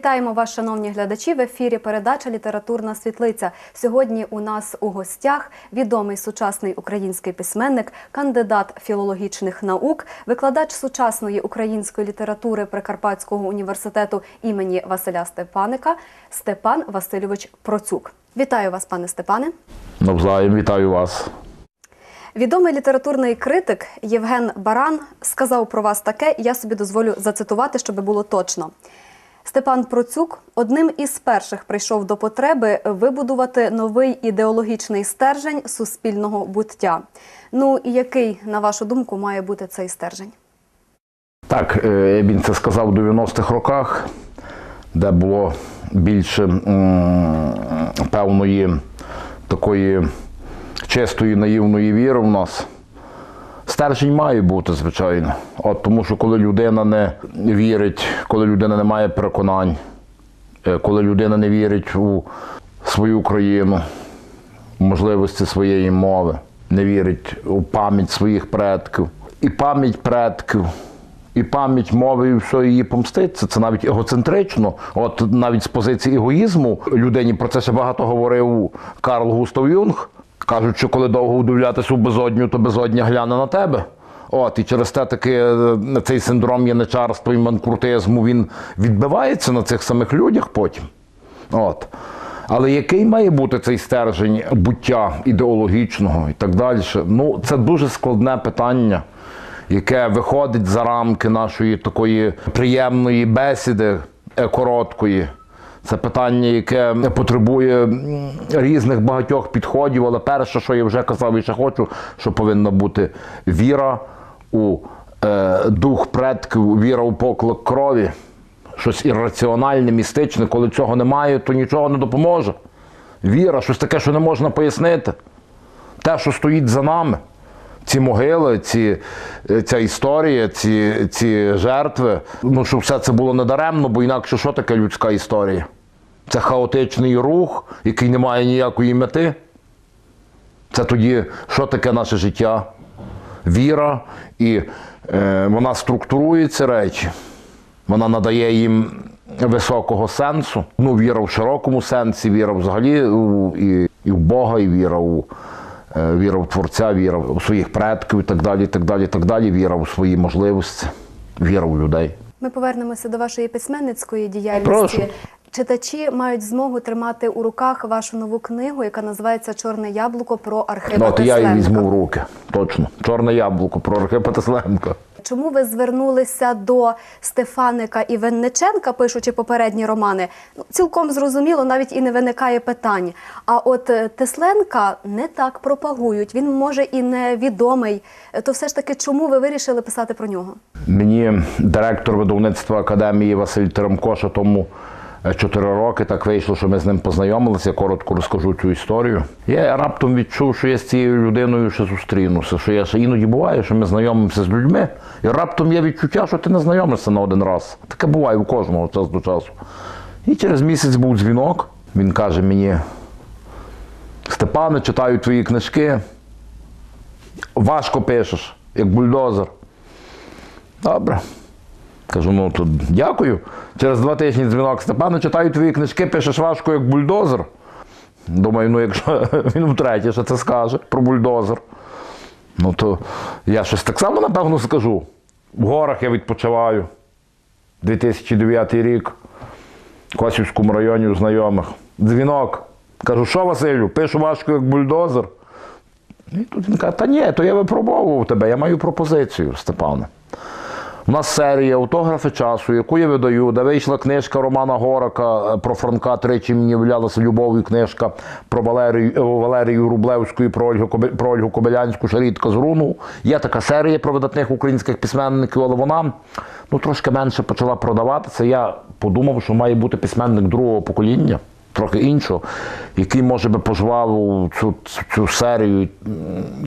Вітаємо вас, шановні глядачі. В ефірі передача Літературна світлиця. Сьогодні у нас у гостях відомий сучасний український письменник, кандидат філологічних наук, викладач сучасної української літератури Прикарпатського університету імені Василя Степаника Степан Васильович Процюк. Вітаю вас, пане Степане. Навзаєм вітаю вас. Відомий літературний критик Євген Баран сказав про вас таке, я собі дозволю зацитувати, щоб було точно. Степан Процюк одним із перших прийшов до потреби вибудувати новий ідеологічний стержень суспільного буття. Ну і який, на вашу думку, має бути цей стержень? Так, е, він це сказав у 90-х роках, де було більше певної такої чистої наївної віри в нас. Стержень має бути, звичайно. От, тому що коли людина не вірить, коли людина не має переконань, е, коли людина не вірить у свою країну, в можливості своєї мови, не вірить у пам'ять своїх предків, і пам'ять предків, і пам'ять мови, і все її помститься. Це навіть егоцентрично. От навіть з позиції егоїзму людині про це ще багато говорив Карл Густав Юнг. Кажуть, що коли довго удивлятися у безодню, то безодня гляне на тебе. От, і через те таки е, цей синдром яничарства і манкуртизму він відбивається на цих самих людях потім. От. Але який має бути цей стержень буття ідеологічного і так далі? Ну, це дуже складне питання, яке виходить за рамки нашої такої приємної бесіди е, короткої. Це питання, яке потребує різних багатьох підходів, але перше, що я вже казав і ще хочу, що повинна бути віра у е, дух предків, віра у поклик крові, щось ірраціональне, містичне. Коли цього немає, то нічого не допоможе. Віра, щось таке, що не можна пояснити. Те, що стоїть за нами. Ці могили, ці, е, ця історія, ці, ці жертви, ну щоб все це було недаремно, бо інакше що таке людська історія? Це хаотичний рух, який не має ніякої мети. Це тоді що таке наше життя? Віра, і е, вона структурує ці речі, вона надає їм високого сенсу. Ну, віра в широкому сенсі, віра взагалі у, і, і в Бога, і віра у е, віра в Творця, віра у своїх предків і так далі, і так далі, і так далі, віра у свої можливості, віра в людей. Ми повернемося до вашої письменницької діяльності. Прошу. Читачі мають змогу тримати у руках вашу нову книгу, яка називається Чорне яблуко про Архипа Ну, от я її візьму в руки. Точно. Чорне яблуко про Архипа Тесленка. Чому ви звернулися до Стефаника і Винниченка, пишучи попередні романи? Ну, цілком зрозуміло, навіть і не виникає питань. А от е, Тесленка не так пропагують. Він може і невідомий. Е, То все ж таки, чому ви вирішили писати про нього? Мені директор видавництва академії Василь Теремкоша тому е, чотири роки так вийшло, що ми з ним познайомилися. Я коротко розкажу цю історію. Я раптом відчув, що я з цією людиною ще зустрінуся. Що я ще іноді буває, що ми знайомимося з людьми, і раптом є відчуття, що ти не знайомишся на один раз. Таке буває у кожного час до часу. І через місяць був дзвінок. Він каже мені: Степане, читаю твої книжки. Важко пишеш, як бульдозер. Добре. Кажу, ну то дякую. Через два тижні дзвінок Степану читаю твої книжки, пишеш важко, як бульдозер. Думаю, ну якщо він втретє ще це скаже про бульдозер, ну то я щось так само, напевно, скажу. В горах я відпочиваю. 2009 рік. В Косівському районі у знайомих. Дзвінок. Кажу, що Василю, пишу важко, як бульдозер. І тут він каже, та ні, то я випробовував тебе, я маю пропозицію, Степане. У нас серія автографи часу, яку я видаю, де вийшла книжка Романа Горака е, про Франка, тричі мені являлася любов'ю книжка про Валерію, е, Валерію Рублевську і про Ольгу, про Ольгу Кобилянську, ще рідко з руну. Є така серія про видатних українських письменників, але вона ну, трошки менше почала продаватися. Я подумав, що має бути письменник другого покоління. Трохи іншого, який може би пожвав цю, цю, серію.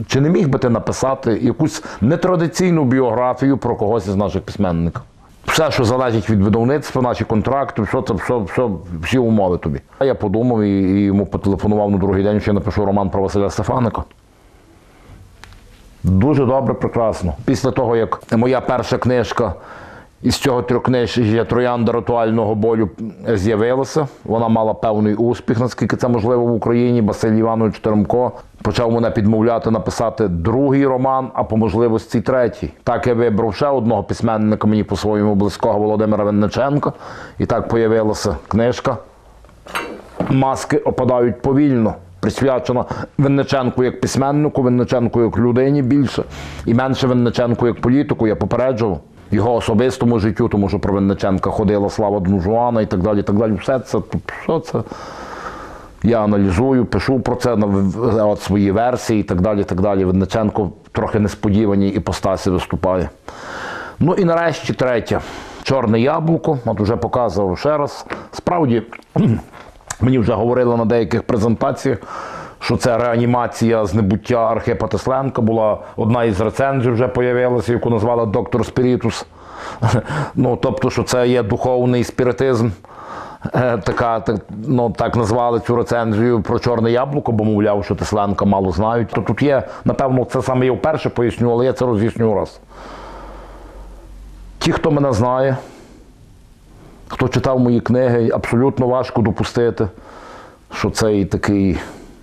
Чи не міг би ти написати якусь нетрадиційну біографію про когось із наших письменників? Все, що залежить від видавництва, наші контракти, все це все, все, всі умови тобі. А я подумав і, і йому потелефонував на другий день, що я напишу роман про Василя Стефаника. Дуже добре, прекрасно. Після того, як моя перша книжка із цього трьохкнижжя троянда ритуального болю з'явилася. Вона мала певний успіх, наскільки це можливо в Україні. Василь Іванович Теремко почав мене підмовляти написати другий роман, а по можливості третій. Так я вибрав ще одного письменника мені по-своєму близького Володимира Винниченка. І так появилася книжка маски опадають повільно. Присвячена Винниченку як письменнику, Винниченку як людині більше, і менше Винниченку як політику. Я попереджував його особистому життю, тому що про Винниченка ходила слава Донжуана і так далі. і так далі. Все це, що це? Я аналізую, пишу про це от свої версії і так далі. і так далі. Винниченко трохи несподіваній іпостасі виступає. Ну і нарешті третє. Чорне яблуко, от вже показував ще раз. Справді, мені вже говорили на деяких презентаціях, що це реанімація з небуття Архипа Тесленка. Була одна із рецензій вже появилася, яку назвали Доктор Спірітус. Ну, тобто, що це є духовний спіритизм. Е, Така, так, ну, так назвали цю рецензію про чорне яблуко, бо мовляв, що Тесленка мало знають. То тут є, напевно, це саме я вперше поясню, але я це роз'ясню раз. Ті, хто мене знає, хто читав мої книги, абсолютно важко допустити, що цей такий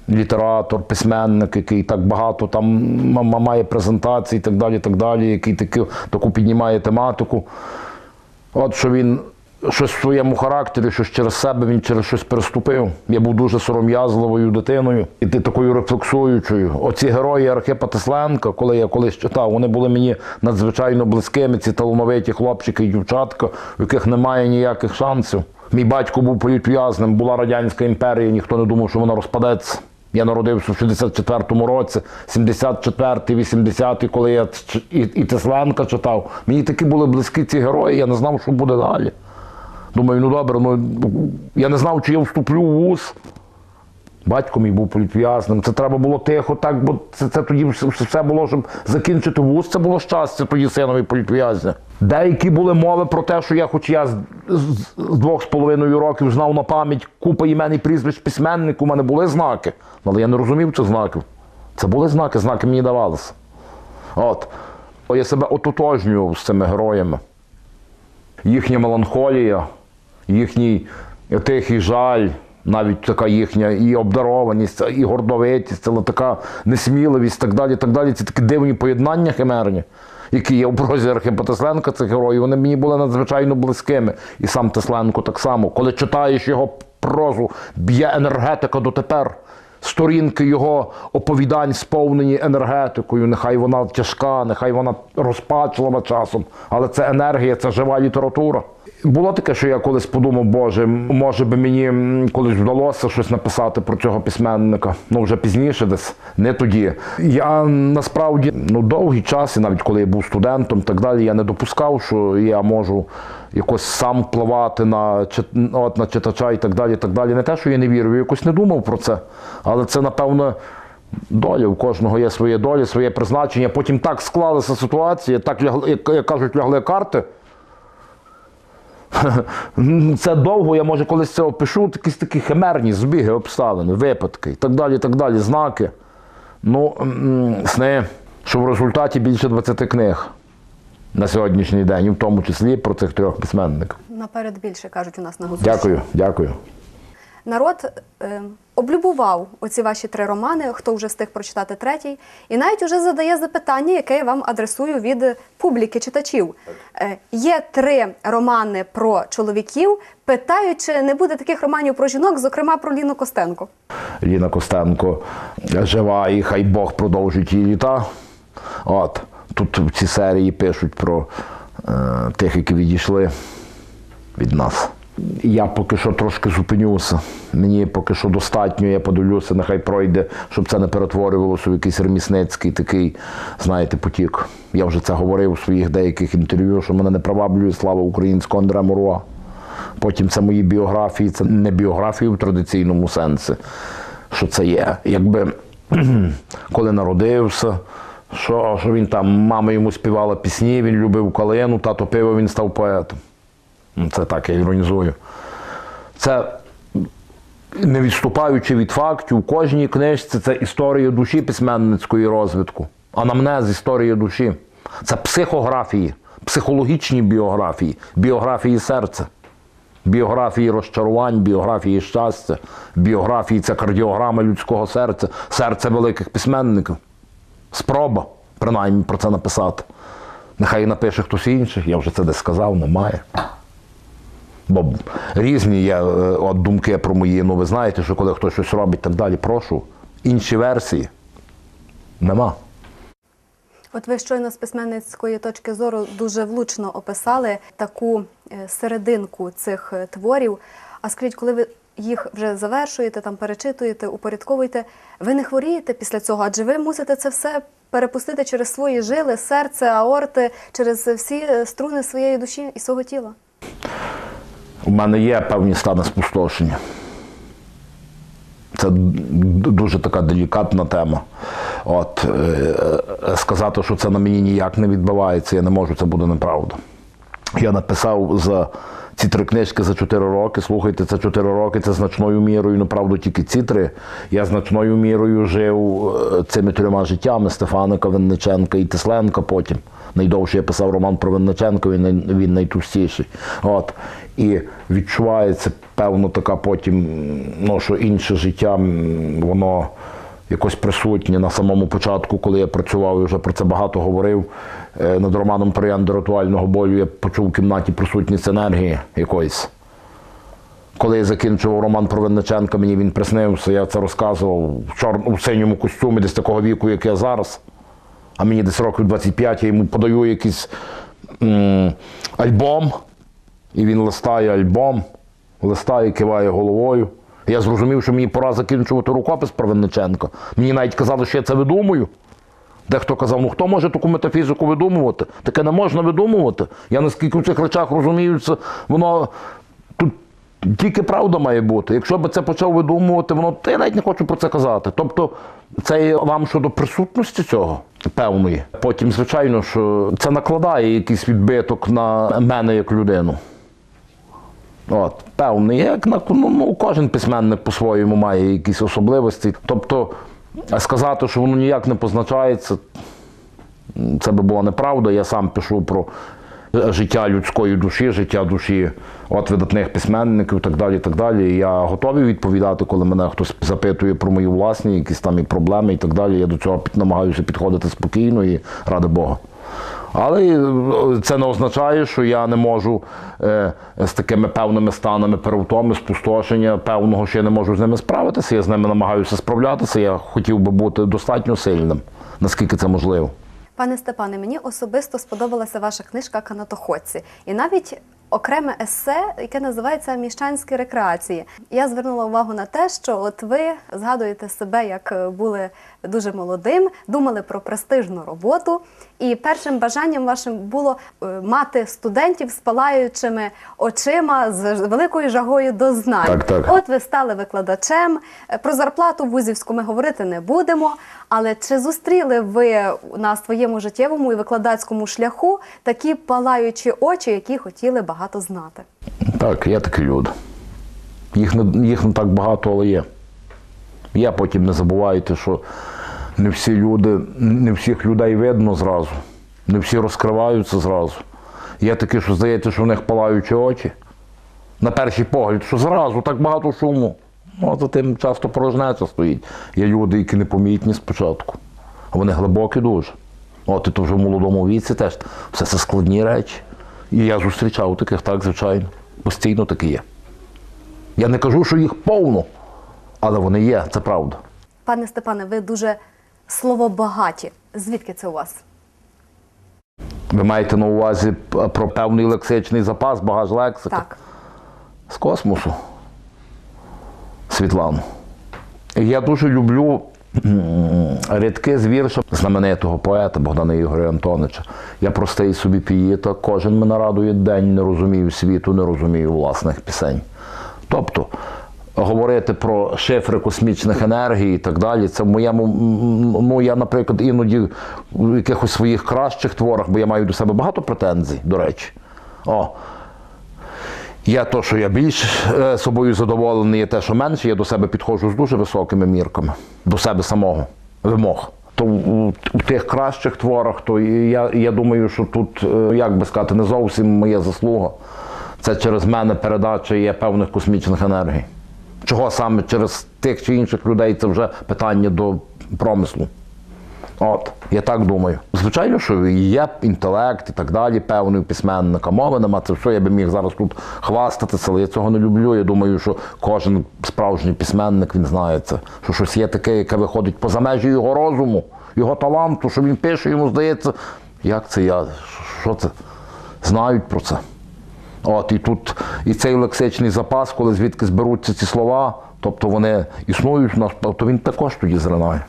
літератор, письменник, який так багато там має презентацій і так далі, так далі, який таку, таку піднімає тематику. От що він щось в своєму характері, щось через себе він через щось переступив. Я був дуже сором'язливою дитиною і ти такою рефлексуючою. Оці герої Архипа Тесленка, коли я колись читав, вони були мені надзвичайно близькими, ці талановиті хлопчики і дівчатка, у яких немає ніяких шансів. Мій батько був політв'язним, була Радянська імперія, ніхто не думав, що вона розпадеться. Я народився в 64-му році, 74-й, 80-й, коли я і, і читав. Мені такі були близькі ці герої, я не знав, що буде далі. Думаю, ну добре, ну я не знав, чи я вступлю в вуз. Батько мій був політв'язним. Це треба було тихо, так, бо це, це тоді все, все було, щоб закінчити вуз, це було щастя тоді синові політв'язня. Деякі були мови про те, що я, хоч я з, з, з двох з половиною років знав на пам'ять купа імен і прізвищ письменник, у мене були знаки. Але я не розумів цих знаків. Це були знаки, знаки мені давалися. От. Я себе ототожнював з цими героями їхня меланхолія, їхній тихий жаль, навіть така їхня і обдарованість, і гордовитість, але така несміливість, так далі, так далі. Це такі дивні поєднання химерні, які є в прозі Архипа Тесленка, цих героїв, вони мені були надзвичайно близькими. І сам Тесленко так само. Коли читаєш його прозу, б'є енергетика дотепер. Сторінки його оповідань сповнені енергетикою. Нехай вона тяжка, нехай вона розпачлива часом, але це енергія, це жива література. Було таке, що я колись подумав, Боже, може би мені колись вдалося щось написати про цього письменника. Ну вже пізніше, десь не тоді. Я насправді ну довгий час, і навіть коли я був студентом, так далі, я не допускав, що я можу якось сам впливати на, от, на читача і так далі. так далі. Не те, що я не вірив, я якось не думав про це. Але це, напевно, доля. У кожного є своє долі, своє призначення. Потім так склалася ситуація, так як кажуть, лягли карти. Це довго, я може колись це опишу, якісь такі химерні збіги, обставини, випадки і так далі, і так далі, знаки. Ну, сни, що в результаті більше 20 книг на сьогоднішній день, і в тому числі про цих трьох письменників. Наперед більше кажуть у нас на густі. Дякую, дякую. Народ е, облюбував оці ваші три романи, хто вже встиг прочитати третій, і навіть уже задає запитання, яке я вам адресую від публіки читачів. Е, є три романи про чоловіків. Питають, чи не буде таких романів про жінок, зокрема про Ліну Костенко. Ліна Костенко жива і хай Бог продовжить її літа. От. Тут в цій серії пишуть про е, тих, які відійшли від нас. Я поки що трошки зупинюся. Мені поки що достатньо, я подивлюся, нехай пройде, щоб це не перетворювалося в якийсь ремісницький такий, знаєте, потік. Я вже це говорив у своїх деяких інтерв'ю, що мене не приваблює слава українського Андре Муруа. Потім це мої біографії, це не біографії в традиційному сенсі, що це є. Якби коли народився, що, що він там, мама йому співала пісні, він любив калину, тато пиво, він став поетом. Ну, Це так, я іронізую. Це не відступаючи від фактів, у кожній книжці це історія душі письменницької розвитку, анамнез історії душі. Це психографії. психологічні біографії, біографії серця, біографії розчарувань, біографії щастя, біографії це кардіограма людського серця, серце великих письменників. Спроба, принаймні, про це написати. Нехай напише хтось інший, я вже це десь сказав, немає. Бо різні є е, от, думки про мої, ну ви знаєте, що коли хтось щось робить так далі, прошу. Інші версії нема. От ви щойно з письменницької точки зору дуже влучно описали таку е, серединку цих е, творів. А скажіть, коли ви їх вже завершуєте, там перечитуєте, упорядковуєте, ви не хворієте після цього? Адже ви мусите це все перепустити через свої жили, серце, аорти, через всі струни своєї душі і свого тіла. У мене є певні стани спустошення. Це дуже така делікатна тема. От, е, е, сказати, що це на мені ніяк не відбувається, я не можу, це буде неправда. Я написав за ці три книжки за 4 роки. Слухайте, це 4 роки, це значною мірою, ну правда, тільки ці три. Я значною мірою жив е, цими трьома життями Стефаника, Винниченка і Тесленка потім. Найдовше я писав роман про Винниченка, він, він найтовстіший. От. І відчувається, певно, така потім, ну, що інше життя, воно якось присутнє на самому початку, коли я працював і вже про це багато говорив. е, Над романом Троян до ритуального болю я почув в кімнаті присутність енергії якоїсь. Коли я закінчував роман про Винниченка, мені він приснився, я це розказував в, чор... в синьому костюмі, десь такого віку, як я зараз. А мені десь років 25, я йому подаю якийсь м- альбом, і він листає альбом, листає, киває головою. Я зрозумів, що мені пора закінчувати рукопис про Винниченка. Мені навіть казали, що я це видумую. Дехто казав, ну хто може таку метафізику видумувати? Таке не можна видумувати. Я наскільки в цих речах розумію, це воно тут тільки правда має бути. Якщо би це почав видумувати, воно то я навіть не хочу про це казати. Тобто, це вам щодо присутності цього певної. Потім, звичайно, що це накладає якийсь відбиток на мене як людину. От, певний, як на ну, ну, кожен письменник по-своєму має якісь особливості. Тобто, сказати, що воно ніяк не позначається, це би була неправда. Я сам пишу про життя людської душі, життя душі от видатних письменників так далі. так далі. Я готовий відповідати, коли мене хтось запитує про мої власні якісь там і проблеми і так далі. Я до цього намагаюся підходити спокійно і ради Бога. Але е, це не означає, що я не можу е, з такими певними станами перевтоми, спустошення певного, що я не можу з ними справитися. Я з ними намагаюся справлятися. Я хотів би бути достатньо сильним, наскільки це можливо. Пане Степане, мені особисто сподобалася ваша книжка Канатоходці. І навіть окреме есе, яке називається Міщанські рекреації. Я звернула увагу на те, що от ви згадуєте себе, як були дуже молодим, думали про престижну роботу. І першим бажанням вашим було е, мати студентів з палаючими очима, з великою жагою до знань. Так, так. От ви стали викладачем. Е, Про зарплату вузівську ми говорити не будемо. Але чи зустріли ви на своєму життєвому і викладацькому шляху такі палаючі очі, які хотіли багато знати? Так, є такі люди. Їх не, їх не так багато, але є. Я потім не забувайте, що не всі люди, не всіх людей видно зразу, не всі розкриваються зразу. Є такі, що здається, що в них палаючі очі. На перший погляд, що зразу так багато шуму. Ну, а за тим часто порожнеча стоїть. Є люди, які непомітні спочатку. А вони глибокі дуже. От і то вже в молодому віці теж все це складні речі. І я зустрічав таких, так, звичайно. Постійно такі є. Я не кажу, що їх повно, але вони є, це правда. Пане Степане, ви дуже словобагаті. Звідки це у вас? Ви маєте на увазі про певний лексичний запас, багаж лексики Так. з космосу. Світлану. Я дуже люблю рядки з вірша знаменитого поета Богдана Ігоря Антонича. Я простий собі піїта, кожен мене радує день, не розумію світу, не розумію власних пісень. Тобто, говорити про шифри космічних енергій і так далі, це в моєму, ну я, наприклад, іноді в якихось своїх кращих творах, бо я маю до себе багато претензій, до речі. О, Є то, що я більш е, собою задоволений, є те, що менше. Я до себе підходжу з дуже високими мірками, до себе самого, вимог. то у, у тих кращих творах, то я, я думаю, що тут, е, як би сказати, не зовсім моя заслуга. Це через мене передача є певних космічних енергій. Чого саме через тих чи інших людей, це вже питання до промислу. От, я так думаю. Звичайно, що є інтелект і так далі, певний письменника. Мови нема, це все, я би міг зараз тут хвастатися, але я цього не люблю. Я думаю, що кожен справжній письменник він знає це, що щось є таке, яке виходить поза межі його розуму, його таланту, що він пише, йому здається, як це я, що це? Знають про це. От і тут і цей лексичний запас, коли звідки зберуться ці слова, тобто вони існують у то він також тоді зринає.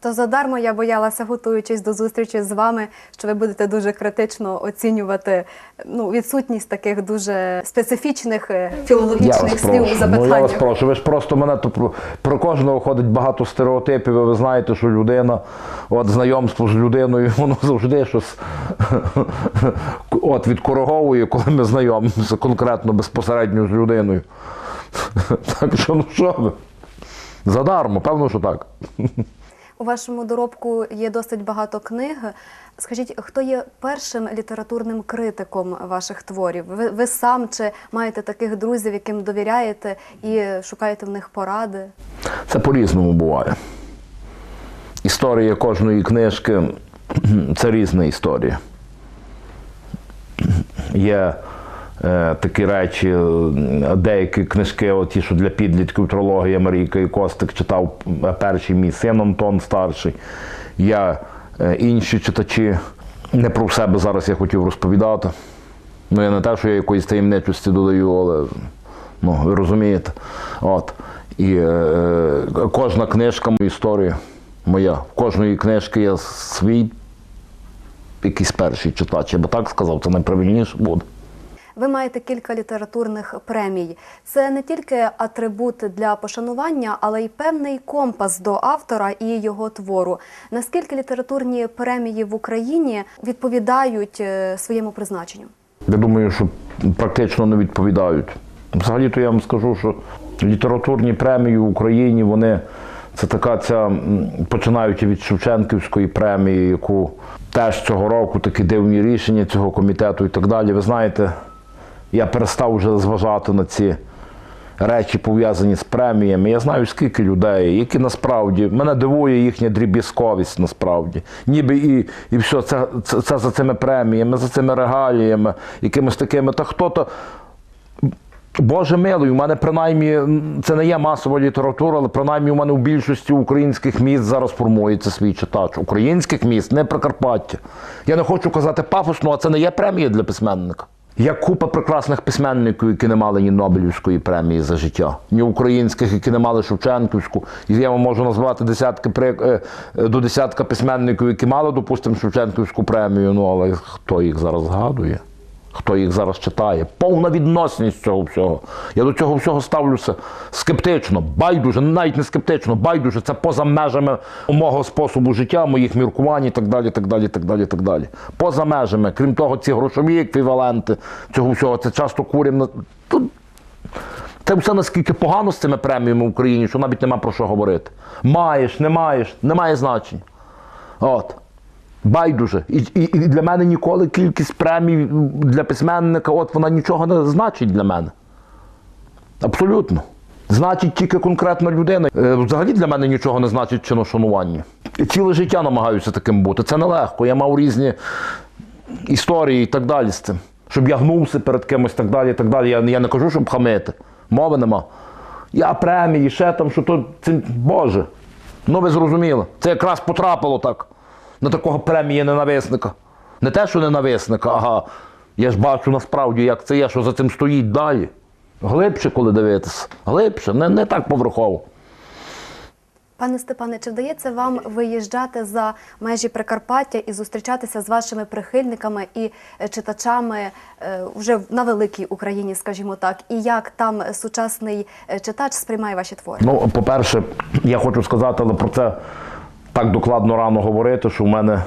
То задармо я боялася, готуючись до зустрічі з вами, що ви будете дуже критично оцінювати ну, відсутність таких дуже специфічних е, філологічних слів у Ну, я вас прошу. Ви ж просто мене то про, про кожного ходить багато стереотипів. і Ви знаєте, що людина, от знайомство з людиною, воно завжди щось от відкориговує, коли ми знайомимося конкретно безпосередньо з людиною. Так що, ну що ви? Задармо, певно, що так. У вашому доробку є досить багато книг. Скажіть, хто є першим літературним критиком ваших творів? Ви, ви сам чи маєте таких друзів, яким довіряєте і шукаєте в них поради? Це по-різному буває. Історія кожної книжки це різна історія. Є такі речі, е, деякі книжки, от ті, що для підлітків трилогія Марійка і Костик читав е, перший мій син Антон старший. Е, інші читачі. Не про себе зараз я хотів розповідати. Ну, я не те, що я якоїсь таємничості додаю, але ну, ви розумієте. От. І е, кожна книжка моя історія моя. В кожної книжки є свій якийсь перший читач. Я би так сказав, це найправильніше буде. Ви маєте кілька літературних премій. Це не тільки атрибут для пошанування, але й певний компас до автора і його твору. Наскільки літературні премії в Україні відповідають е, своєму призначенню? Я думаю, що практично не відповідають. Взагалі-то я вам скажу, що літературні премії в Україні, вони це така ця, починаючи від Шевченківської премії, яку теж цього року такі дивні рішення цього комітету і так далі. Ви знаєте, я перестав вже зважати на ці речі, пов'язані з преміями. Я знаю, скільки людей, які насправді мене дивує їхня дріб'язковість насправді. Ніби і, і все, це, це, це за цими преміями, за цими регаліями, якимось такими. Та хто-то. Боже милий, у мене принаймні це не є масова література, але принаймні у мене у більшості українських міст зараз формується свій читач. Українських міст, не Прикарпаття. Я не хочу казати пафосно, а це не є премія для письменника. Є купа прекрасних письменників, які не мали ні Нобелівської премії за життя, ні українських, які не мали Шевченківську. І я вам можу назвати десятки е, до десятка письменників, які мали, допустимо, Шевченківську премію. Ну але хто їх зараз згадує? Хто їх зараз читає? Повна відносність цього всього. Я до цього всього ставлюся скептично, байдуже, навіть не скептично, байдуже. Це поза межами мого способу життя, моїх міркувань і так далі, так далі, так далі, так далі. Поза межами. Крім того, ці грошові еквіваленти цього всього, це часто курям. на- це все наскільки погано з цими преміями в Україні, що навіть нема про що говорити. Маєш, не маєш, немає значення. От. Байдуже. І, і, і для мене ніколи кількість премій для письменника, от вона нічого не значить для мене. Абсолютно. Значить тільки конкретна людина. Е, Взагалі для мене нічого не значить чиношанування. Ціле життя намагаюся таким бути. Це нелегко. Я мав різні історії і так далі з цим. Щоб я гнувся перед кимось так далі, так далі. Я, я не кажу, щоб хамити. Мови нема. Я премії, ще там, що то. Це, Боже. Ну ви зрозуміли. Це якраз потрапило так. На такого премії ненависника. Не те, що ненависника, ага. Я ж бачу насправді, як це є, що за цим стоїть далі. Глибше, коли дивитися. Глибше, не, не так поверхово. Пане Степане, чи вдається вам виїжджати за межі Прикарпаття і зустрічатися з вашими прихильниками і е, читачами е, вже на великій Україні, скажімо так, і як там сучасний е, читач сприймає ваші твори? Ну, по-перше, я хочу сказати, але про це так докладно рано говорити, що в мене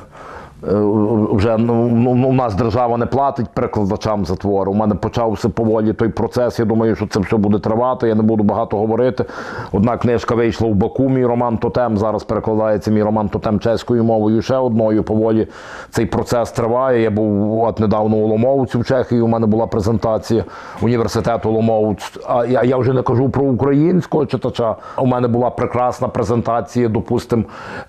Вже ну, ну, у нас держава не платить перекладачам за твори. У мене почався поволі той процес. Я думаю, що це все буде тривати. Я не буду багато говорити. Одна книжка вийшла в Баку, мій роман Тотем. Зараз перекладається мій роман Тотем чеською мовою. Ще одною поволі цей процес триває. Я був от недавно у Ломовці в Чехії. У мене була презентація університету Ломовець. А я, я вже не кажу про українського читача. У мене була прекрасна презентація, допустимо,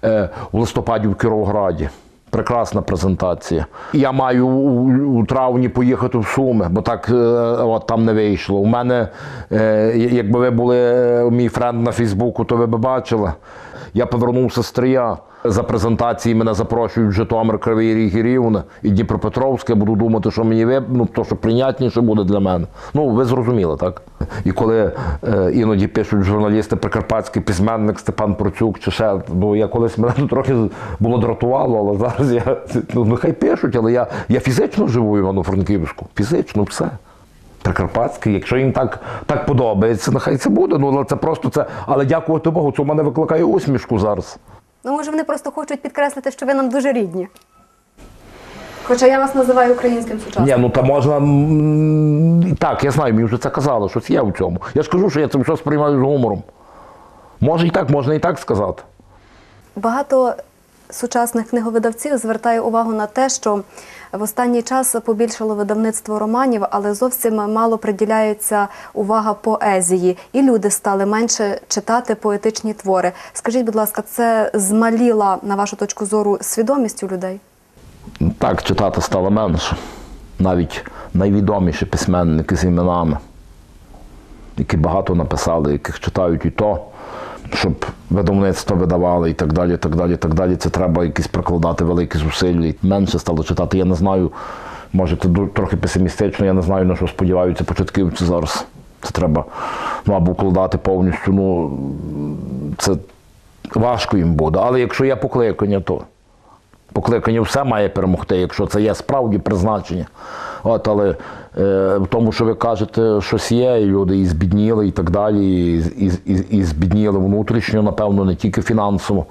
е, в листопаді в Кіровограді. Прекрасна презентація. Я маю у, травні поїхати в Суми, бо так е, от там не вийшло. У мене, е, якби ви були е, мій френд на Фейсбуку, то ви б бачили. Я повернувся з Стрия. За презентації мене запрошують в Житомир, Кривий Ріг і Рівне і Дніпропетровськ. Я буду думати, що мені ви, ну, то, що прийнятніше буде для мене. Ну, ви зрозуміли, так? І коли е, іноді пишуть журналісти прикарпатський письменник Степан Процюк чи ще, ну я колись мене трохи було дратувало, але зараз я ну, нехай пишуть, але я, я фізично живу в Івано-Франківську. Фізично все. Прикарпатський, якщо їм так, так подобається, нехай це буде. Ну, але це просто це. Але дякувати Богу, це в мене викликає усмішку зараз. Ну, може, вони просто хочуть підкреслити, що ви нам дуже рідні. Хоча я вас називаю українським сучасним. Ні, ну та можна. м, Так, я знаю, мені вже це казали, щось є в цьому. Я ж кажу, що я це все сприймаю з гумором. Може і так, можна і так сказати. Багато сучасних книговидавців звертає увагу на те, що в останній час побільшало видавництво романів, але зовсім мало приділяється увага поезії, і люди стали менше читати поетичні твори. Скажіть, будь ласка, це змаліла, на вашу точку зору, свідомість у людей? Так, читати стало менше. Навіть найвідоміші письменники з іменами, які багато написали, яких читають і то, щоб видавництва видавали і так далі, так далі, так далі. Це треба якісь прикладати великі зусилля. Менше стало читати. Я не знаю, може це трохи песимістично, я не знаю, на що сподіваються початківці зараз. Це треба ну, або вкладати повністю. Ну, це важко їм буде. Але якщо є покликання, то покликання все має перемогти, якщо це є справді призначення. От, але е, в тому, що ви кажете, щось є, і люди і збідніли, і так далі, і, і, і, і збідніли внутрішньо, напевно, не тільки фінансово.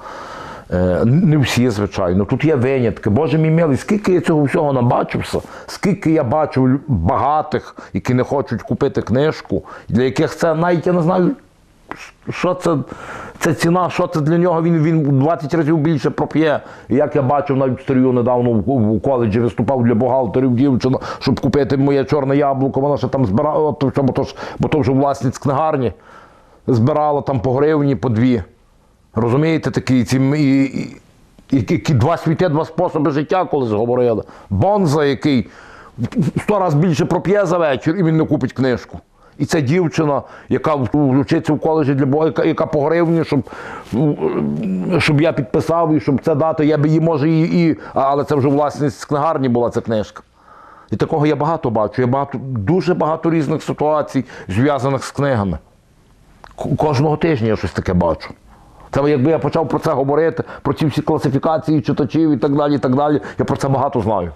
Е, не всі, звичайно. Тут є винятки. Боже мій милий, скільки я цього всього набачився, скільки я бачив багатих, які не хочуть купити книжку, для яких це навіть я не знаю, що це, це ціна, що це для нього, він, він в 20 разів більше проп'є. Як я бачив навіть старію недавно в коледжі виступав для бухгалтерів дівчина, щоб купити моє чорне яблуко, вона ще там збирала, бо, то ж, бо то вже власність книгарні, збирала там по гривні, по дві. Розумієте, такі ці і, і, які два світи, два способи життя колись говорили. Бонза, який сто разів більше проп'є за вечір, і він не купить книжку. І це дівчина, яка вчиться в коледжі для Бога, яка, яка по гривні, щоб, ну, щоб я підписав і щоб це дати, я б її може і, і. Але це вже власність книгарні була ця книжка. І такого я багато бачу. Я багато, дуже багато різних ситуацій, зв'язаних з книгами. Кожного тижня я щось таке бачу. Це якби я почав про це говорити, про ці всі класифікації читачів і так далі, і так далі, я про це багато знаю.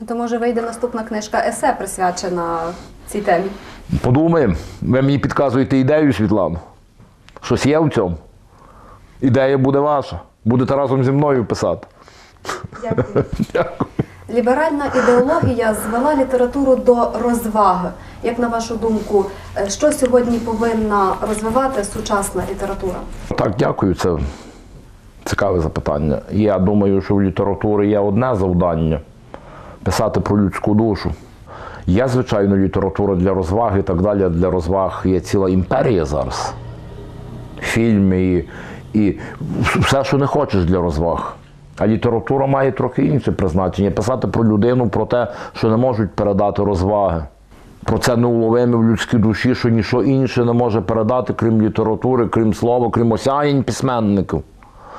Ну, То може вийде наступна книжка есе, присвячена цій темі. Подумаємо, ви мені підказуєте ідею, Світлано. Щось є в цьому. Ідея буде ваша. Будете разом зі мною писати. Дякую. Дякую. Ліберальна ідеологія звела літературу до розваги. Як на вашу думку, е, що сьогодні повинна розвивати сучасна література? Так, дякую. Це цікаве запитання. Я думаю, що в літературі є одне завдання писати про людську душу. Є, звичайно, література для розваги і так далі. Для розваг є ціла імперія зараз. Фільми і, і все, що не хочеш для розваг. А література має трохи інше призначення. Писати про людину, про те, що не можуть передати розваги. Про це неуловиме в людській душі, що ніщо інше не може передати, крім літератури, крім слова, крім осяянь письменників,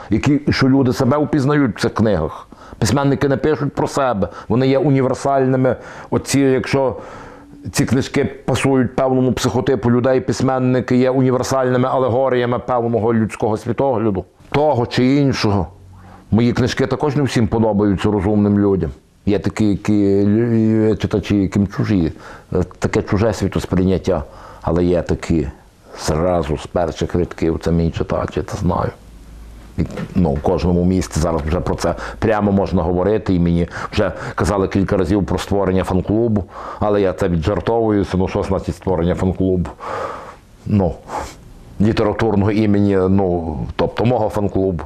які, що люди себе впізнають в цих книгах. Письменники не пишуть про себе, вони є універсальними. Оці, якщо ці книжки пасують певному психотипу людей, письменники є універсальними алегоріями певного людського світогляду, того чи іншого. Мої книжки також не всім подобаються розумним людям. Є такі, які читачі, яким чужі, таке чуже світосприйняття, але є такі зразу з перших рядків, це мій читач, я це знаю. Ну, кожному місті зараз вже про це прямо можна говорити. І мені вже казали кілька разів про створення фан-клубу, але я це віджартовуюся. Ну, що значить створення фан-клубу? Ну, літературного імені, ну, тобто мого фан-клубу.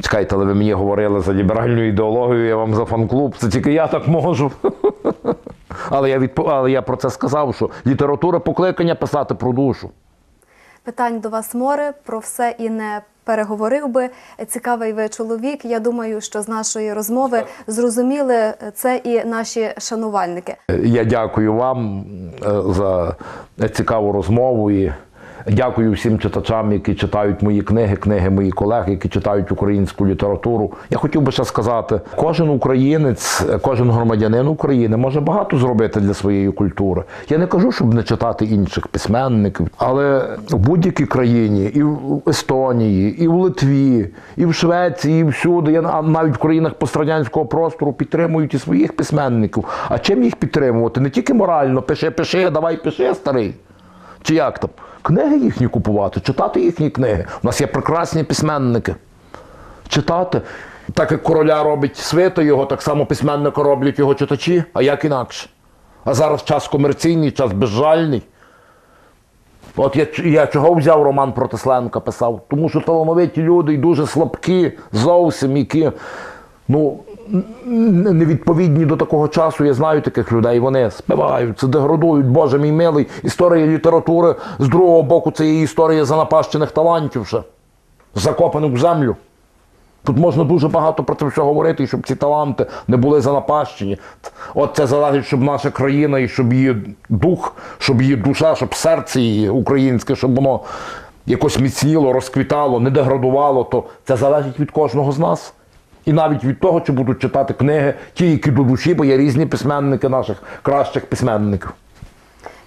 Чекайте, але ви мені говорили за ліберальну ідеологію, я вам за фан-клуб. Це тільки я так можу. Але я, відпо... але я про це сказав, що література покликання писати про душу. Питань до вас море, про все і не переговорив би. Цікавий ви чоловік. Я думаю, що з нашої розмови зрозуміли це і наші шанувальники. Я дякую вам е, за цікаву розмову і дякую всім читачам, які читають мої книги, книги моїх колег, які читають українську літературу. Я хотів би ще сказати: кожен українець, кожен громадянин України може багато зробити для своєї культури. Я не кажу, щоб не читати інших письменників, але в будь-якій країні, і в Естонії, і в Литві, і в Швеції, і всюди, я навіть в країнах пострадянського простору підтримують і своїх письменників. А чим їх підтримувати? Не тільки морально, пиши, пиши, давай пиши, старий. Чи як там? Книги їхні купувати, читати їхні книги. У нас є прекрасні письменники. Читати. Так як короля робить свито його, так само письменника роблять його читачі, а як інакше. А зараз час комерційний, час безжальний. От я, я чого взяв роман про Тесленка писав? Тому що талановиті люди і дуже слабкі, зовсім які ну, невідповідні до такого часу. Я знаю таких людей. Вони спиваються, деградують, Боже мій милий. Історія літератури з другого боку це є історія занапащених талантів ще, закопаних в землю. Тут можна дуже багато про це все говорити, щоб ці таланти не були занапащені. От це залежить, щоб наша країна і щоб її дух, щоб її душа, щоб серце її українське, щоб воно якось міцніло, розквітало, не деградувало, то це залежить від кожного з нас. І навіть від того, чи будуть читати книги, ті, які до душі, бо є різні письменники наших кращих письменників.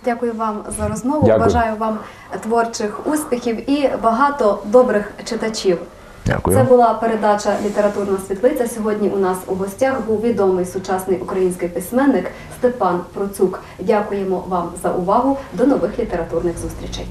Дякую вам за розмову. Дякую. Бажаю вам творчих успіхів і багато добрих читачів. Дякую. Це була передача Літературна світлиця. Сьогодні у нас у гостях був відомий сучасний український письменник Степан Процюк. Дякуємо вам за увагу. До нових літературних зустрічей.